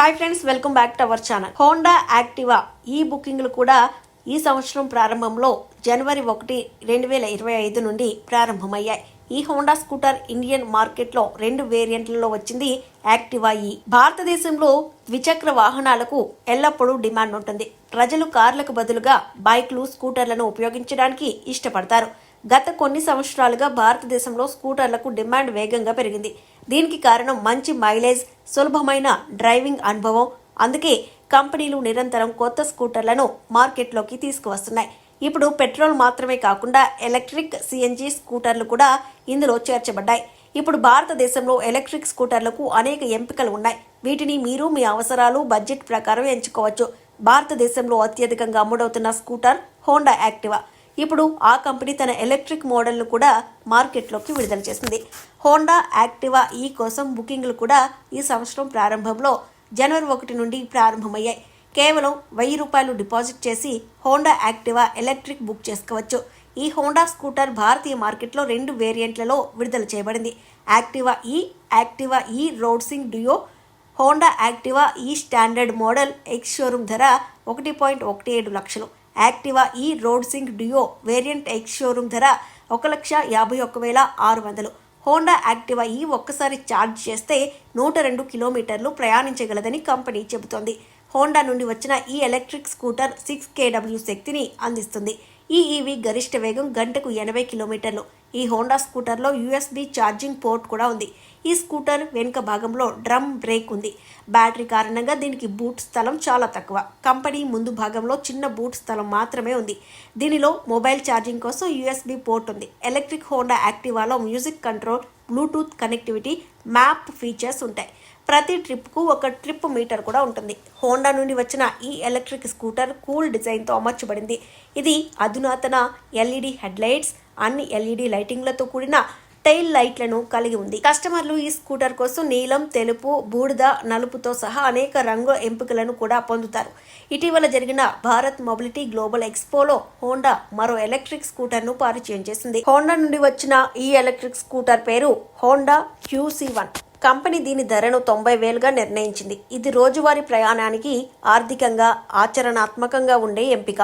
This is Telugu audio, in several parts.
Hi friends welcome back to our channel Honda Activa e బుకింగ్లు కూడా ఈ సంవత్సరం ప్రారంభంలో జనవరి ఒకటి రెండు వేల ఇరవై ఐదు నుండి ప్రారంభమయ్యాయి. ఈ హోండా స్కూటర్ ఇండియన్ మార్కెట్లో రెండు వేరియంట్లలో వచ్చింది యాక్టివా ఈ e. భారతదేశంలో ద్విచక్ర వాహనాలకు ఎల్లప్పుడూ డిమాండ్ ఉంటుంది. ప్రజలు కార్లకు బదులుగా బైక్లు స్కూటర్లను ఉపయోగించడానికి ఇష్టపడతారు. గత కొన్ని సంవత్సరాలుగా భారతదేశంలో స్కూటర్లకు డిమాండ్ వేగంగా పెరిగింది. దీనికి కారణం మంచి మైలేజ్ సులభమైన డ్రైవింగ్ అనుభవం. అందుకే కంపెనీలు నిరంతరం కొత్త స్కూటర్లను మార్కెట్లోకి తీసుకువస్తున్నాయి. ఇప్పుడు పెట్రోల్ మాత్రమే కాకుండా ఎలక్ట్రిక్ సిఎన్జి స్కూటర్లు కూడా ఇందులో చేర్చబడ్డాయి. ఇప్పుడు భారతదేశంలో ఎలక్ట్రిక్ స్కూటర్లకు అనేక ఎంపికలు ఉన్నాయి. వీటిని మీరు మీ అవసరాలు బడ్జెట్ ప్రకారం ఎంచుకోవచ్చు. భారతదేశంలో అత్యధికంగా అమ్ముడవుతున్న స్కూటర్ హోండా యాక్టివా. ఇప్పుడు ఆ కంపెనీ తన ఎలక్ట్రిక్ మోడల్ను కూడా మార్కెట్లోకి విడుదల చేసింది. హోండా యాక్టివా ఈ కోసం బుకింగ్లు కూడా ఈ సంవత్సరం ప్రారంభంలో జనవరి ఒకటి నుండి ప్రారంభమయ్యాయి. కేవలం వెయ్యి రూపాయలు డిపాజిట్ చేసి హోండా యాక్టివా ఎలక్ట్రిక్ బుక్ చేసుకోవచ్చు. ఈ హోండా స్కూటర్ భారతీయ మార్కెట్లో రెండు వేరియంట్లలో విడుదల చేయబడింది. Activa e Activa e RoadSync Duo Honda Activa e standard model ex showroom ధర ఒకటి పాయింట్ ఒకటి ఏడు లక్షలు. Activa e road sync duo variant ex showroom ధర ఒక లక్ష యాభై ఒక్క వేల ఆరు వందలు. హోండా యాక్టివా ఈ ఒక్కసారి ఛార్జ్ చేస్తే నూట రెండు కిలోమీటర్లు ప్రయాణించగలదని కంపెనీ చెబుతోంది. హోండా నుండి వచ్చిన ఈ ఎలక్ట్రిక్ స్కూటర్ సిక్స్ కేడబ్ల్యూ శక్తిని అందిస్తుంది. ఈ ఈవీ గరిష్ట వేగం గంటకు ఎనభై కిలోమీటర్లు. ఈ హోండా స్కూటర్లో యూఎస్బీ ఛార్జింగ్ పోర్ట్ కూడా ఉంది. ఈ స్కూటర్ వెనుక భాగంలో డ్రమ్ బ్రేక్ ఉంది. బ్యాటరీ కారణంగా దీనికి బూట్ స్థలం చాలా తక్కువ. కంపెనీ ముందు భాగంలో చిన్న బూట్ స్థలం మాత్రమే ఉంది. దీనిలో మొబైల్ ఛార్జింగ్ కోసం యూఎస్బి పోర్ట్ ఉంది. Electric Honda యాక్టివాలో music control Bluetooth connectivity map features ఉంటాయి. ప్రతి ట్రిప్కు ఒక ట్రిప్ మీటర్ కూడా ఉంటుంది. హోండా నుండి వచ్చిన ఈ ఎలక్ట్రిక్ స్కూటర్ కూల్ డిజైన్తో అమర్చబడింది. ఇది అధునాతన ఎల్ఈడి హెడ్లైట్స్ అన్ని ఎల్ఈడి లైటింగ్లతో కూడిన టైల్ లైట్లను కలిగి ఉంది. కస్టమర్లు ఈ స్కూటర్ కోసం నీలం తెలుపు బూడిద నలుపుతో సహా అనేక రంగు ఎంపికలను కూడా పొందుతారు. ఇటీవల జరిగిన భారత్ మొబిలిటీ గ్లోబల్ ఎక్స్పోలో హోండా మరో ఎలక్ట్రిక్ స్కూటర్ను పరిచయం చేసింది. హోండా నుండి వచ్చిన ఈ ఎలక్ట్రిక్ స్కూటర్ పేరు హోండా క్యూసీ వన్. కంపెనీ దీని ధరను తొంభై వేలుగా నిర్ణయించింది. ఇది రోజువారీ ప్రయాణానికి ఆర్థికంగా ఆచరణాత్మకంగా ఉండే ఎంపిక.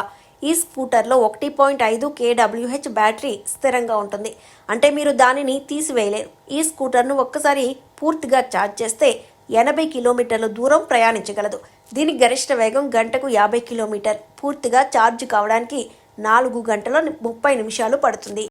ఈ స్కూటర్లో ఒకటి పాయింట్ ఐదు కేడబ్ల్యూహెచ్ బ్యాటరీ స్థిరంగా ఉంటుంది. అంటే మీరు దానిని తీసివేయలేరు. ఈ స్కూటర్ను ఒక్కసారి పూర్తిగా ఛార్జ్ చేస్తే ఎనభై కిలోమీటర్ల దూరం ప్రయాణించగలదు. దీని గరిష్ట వేగం గంటకు యాభై కిలోమీటర్. పూర్తిగా ఛార్జ్ కావడానికి నాలుగు గంటల ముప్పై నిమిషాలు పడుతుంది.